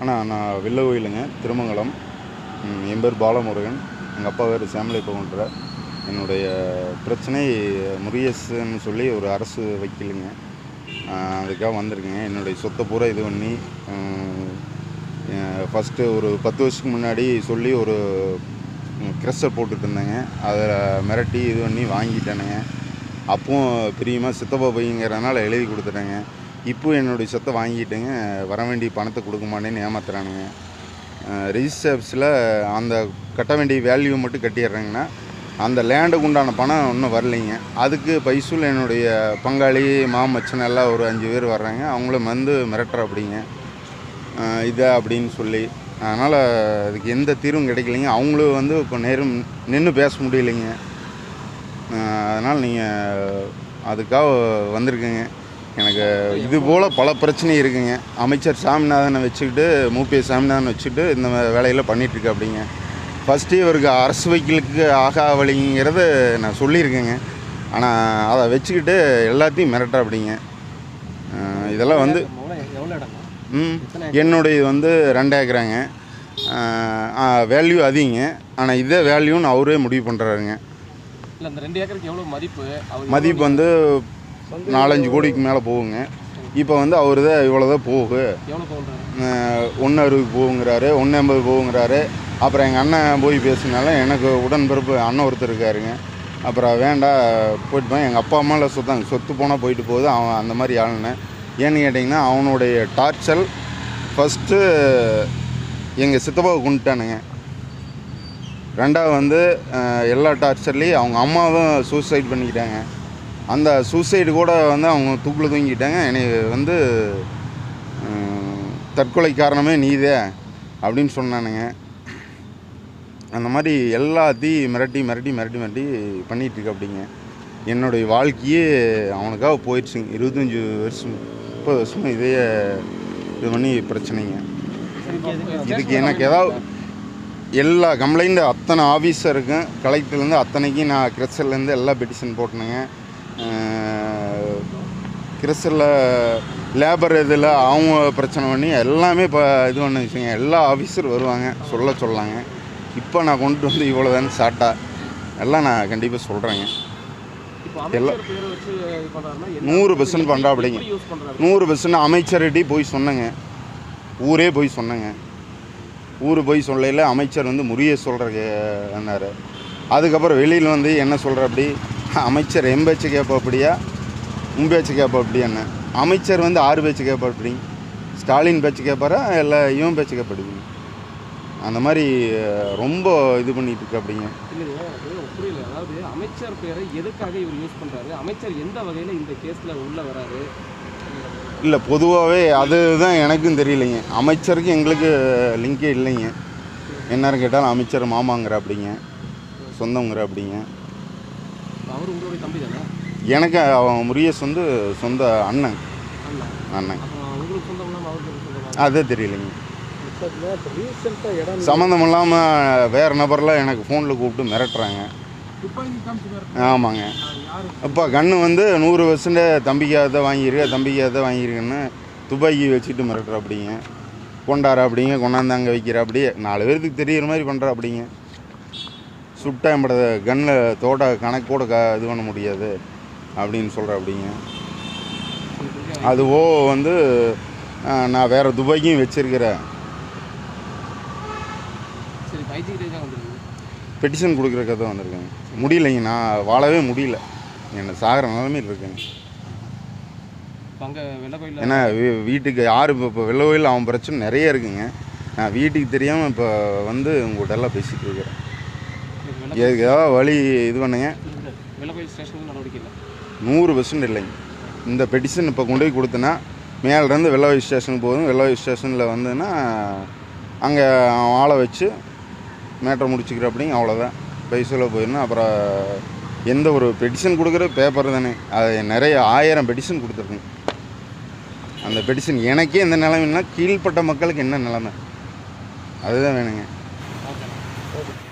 அண்ணா நான் வில்ல கோயிலுங்க திருமங்கலம் என் பேர் பாலமுருகன். எங்கள் அப்பா பேர் சேமலை பவுண்டர என்னுடைய பிரச்சனை முரியஸ்ன்னு சொல்லி ஒரு அரசு வைக்கலுங்க. அதுக்காக வந்திருக்கேங்க என்னுடைய சொத்தை பூரா இது பண்ணி ஃபஸ்ட்டு ஒரு பத்து வருஷத்துக்கு முன்னாடி சொல்லி ஒரு க்ரெஷர் போட்டுட்டு இருந்தேங்க அதை மிரட்டி இது பண்ணி வாங்கிட்டேனுங்க. அப்பவும் பிரியமாக சித்தப்பா பையங்கிறனால எழுதி கொடுத்துட்டேங்க. இப்போ என்னுடைய சொத்தை வாங்கிட்டுங்க. வர வேண்டிய பணத்தை கொடுக்க மாட்டேன்னு ஏமாத்துறானுங்க ரிஜிஸ்டர்ஸில் அந்த கட்ட வேண்டிய வேல்யூ மட்டும் கட்டிடுறேங்கண்ணா அந்த லேண்டுக்கு உண்டான பணம் இன்னும் வரலைங்க. அதுக்கு பைசூல் என்னுடைய பங்காளி மாமச்சன் எல்லாம் ஒரு அஞ்சு பேர் வர்றாங்க. அவங்களும் வந்து மிரட்டுற அப்படிங்க இதை அப்படின்னு சொல்லி. அதனால் அதுக்கு எந்த தீர்வும் கிடைக்கலைங்க. அவங்களும் வந்து இப்போ நேரம் நின்று பேச முடியலைங்க. அதனால் நீங்கள் அதுக்காக வந்திருக்குங்க. எனக்கு இது போல் பல பிரச்சனை இருக்குங்க. அமைச்சர் சாமிநாதனை வச்சுக்கிட்டு மூப்பே சாமிநாதனை வச்சுக்கிட்டு இந்த வேலையில் பண்ணிகிட்ருக்கு அப்படிங்க. ஃபஸ்ட்டு இவருக்கு அரசு வக்கீலுக்கு ஆகா வழிங்கிறத நான் சொல்லியிருக்கேங்க. ஆனால் அதை வச்சுக்கிட்டு எல்லாத்தையும் மிரட்ட அப்படிங்க அஹ் இதெல்லாம் வந்து ம் என்னுடைய வந்து ரெண்டு ஏக்கராங்க. வேல்யூ அதிகங்க. ஆனால் இதே வேல்யூன்னு அவரே முடிவு பண்ணுறாருங்க இல்லை அந்த ரெண்டு ஏக்கருக்கு எவ்வளோ மதிப்பு? அவர் மதிப்பு வந்து நாலஞ்சு கோடிக்கு மேலே போகுங்க. இப்போ வந்து அவர் தான் இவ்வளோதான் போகு எவ்வளோ போகுன்றாரு ஒன்று அறுபது போகுங்கிறாரு ஒன்று எண்பது போகுங்கிறாரு. அப்புறம் எங்கள் அண்ணன் போய் பேசினால எனக்கு உடன்பிறப்பு அண்ணன் ஒருத்தர் இருக்காருங்க. அப்புறம் வேண்டாம் போயிட்டு போய் எங்கள் அப்பா அம்மாவில் சொத்தாங்க சொத்து போனால் போயிட்டு போகுது. அவன் அந்த மாதிரி ஆளுன்னு. ஏன்னு கேட்டிங்கன்னா அவனுடைய டார்ச்சல் ஃபஸ்ட்டு எங்கள் சித்தப்பாவை கொண்டுட்டானுங்க ரெண்டாவது வந்து எல்லா டார்ச்சர்லேயும் அவங்க அம்மாவும் சூசைட் பண்ணிக்கிட்டாங்க. அந்த சூசைடு கூட வந்து அவங்க தூக்கில் தூங்கிட்டாங்க. என்னை வந்து தற்கொலை காரணமே நீதே அப்படின்னு சொன்னானுங்க. அந்த மாதிரி எல்லாத்தையும் மிரட்டி மிரட்டி மிரட்டி மிரட்டி பண்ணிகிட்டு அப்படிங்க. என்னுடைய வாழ்க்கையே அவனுக்காக போயிடுச்சுங்க. இருபத்தஞ்சி வருஷம் முப்பது வருஷமாக இதே இது பண்ணி பிரச்சனைங்க. இதுக்கு எனக்கு ஏதாவது எல்லா கம்ப்ளைண்ட்டு அத்தனை ஆஃபீஸருக்கும் கலெக்டர்லேருந்து அத்தனைக்கும் நான் கிறிஸ்டல்லேருந்து எல்லா பெட்டிஷன் போட்டேனுங்க. கிறிஸ்டலில் லேபர் இதில் அவங்க பிரச்சனை பண்ணி எல்லாமே இப்போ இது பண்ண வச்சுங்க எல்லா ஆஃபீஸர் வருவாங்க சொல்ல சொல்லாங்க. இப்போ நான் கொண்டு வந்து இவ்வளோதான்னு சாட்டா எல்லாம் நான் கண்டிப்பாக சொல்கிறேங்க இப்போ எல்லா- அமைச்சர் பேரை வச்சு இது பண்ணுறாருன்னா நூறு பெர்சன்ட் பண்ணுறாப்படிங்க யூஸ் பண்ணுறாரு நூறு பெர்சன்ட் அமைச்சர்கிட்டே போய் சொன்னேங்க. ஊரே போய் சொன்னேங்க. ஊர் போய் சொல்லல அமைச்சர் வந்து முறிய சொல்கிறன்னாரு அதுக்கப்புறம் வெளியில் வந்து என்ன சொல்கிற அப்படி அமைச்சர் என் பேச்சு கேட்ப அப்படியா? உன் பேச்சு கேட்ப அப்படியான்னு அமைச்சர் வந்து ஆறு பேச்சு கேட்ப அப்படி. ஸ்டாலின் பேச்சு கேட்பாரா? இல்லை இவன் பேச்சு கேட்படுங்க அந்த மாதிரி ரொம்ப இது பண்ணிட்டு இருக்கு அப்படிங்க. புரியல. அதாவது அமைச்சர் பேரை எதுக்காக இவர் யூஸ் பண்ணுறாரு அமைச்சர் எந்த வகையில் இந்த கேஸில் உள்ள வராரு? இல்லை பொதுவாகவே அதுதான் எனக்கும் தெரியலைங்க. அமைச்சருக்கு எங்களுக்கு லிங்கே இல்லைங்க. என்னன்னு கேட்டாலும் அமைச்சர் மாமாங்கிற அப்படிங்க. சொந்தங்கிற அப்படிங்க. அவர் உங்களுடைய தம்பி தானே? எனக்கு அவன் முரியஸ் வந்து சொந்த அண்ணன். அண்ணா. அண்ணன். அதே தெரியலைங்க. இப்போ சம்மந்தம் இல்லாமல் வேறு நபர்லாம் எனக்கு ஃபோனில் கூப்பிட்டு மிரட்டுறாங்க. ஆமாங்க. யார்? அப்பா கண்ணு வந்து நூறு வருஷம் தம்பிக்காக தான் வாங்கியிருக்க தம்பிக்காக தான் வாங்கியிருக்கேன்னு துப்பாக்கி வச்சுட்டு மிரட்டுற அப்படிங்க கொண்டார அப்படிங்க கொண்டாந்து அங்கே வைக்கிற அப்படியே நாலு பேருக்கு தெரியிற மாதிரி பண்ணுற அப்படிங்க சுட்டா என்பட கன்னில் தோட்ட கணக்கோட க இது பண்ண முடியாது அப்படின்னு சொல்கிற அப்படிங்க. அதுவோ வந்து நான் வேறு துபாய்க்கும் வச்சிருக்கிறேன். பெட்டிஷன் கொடுக்குறக்க தான் வந்திருக்கேங்க முடியலைங்க நான் வாழவே முடியல. என்னை சாகிற நிலைமையில் இருக்கேங்க ஏன்னா வீட்டுக்கு யார் இப்போ இப்போ வெள்ள கோயில் அவன் பிரச்சனை நிறைய இருக்குங்க. நான் வீட்டுக்கு தெரியாமல் இப்போ வந்து உங்கள்கிட்ட எல்லாம் பேசிகிட்டு இருக்கிறேன். ஏதாவது வழி இது பண்ணுங்க. நூறு பர்சன்ட் இல்லைங்க இந்த பெட்டிஷன் இப்போ கொண்டு போய் கொடுத்தேன்னா மேலேருந்து வெள்ளவாயு ஸ்டேஷனுக்கு போதும் வெள்ளவாயு ஸ்டேஷனில் வந்துன்னா அங்கே ஆளை வச்சு மேட்டரை முடிச்சுக்கிற அப்படிங்க அவ்வளோதான் பைசலில் போயிடணும் அப்புறம் எந்த ஒரு பெட்டிஷன் கொடுக்குற பேப்பர் தானே. அது நிறைய ஆயிரம் பெட்டிஷன் கொடுத்துருக்குங்க அந்த பெட்டிஷன் எனக்கே இந்த நிலைமைன்னா கீழ்ப்பட்ட மக்களுக்கு என்ன நிலைமை? அதுதான் வேணுங்க.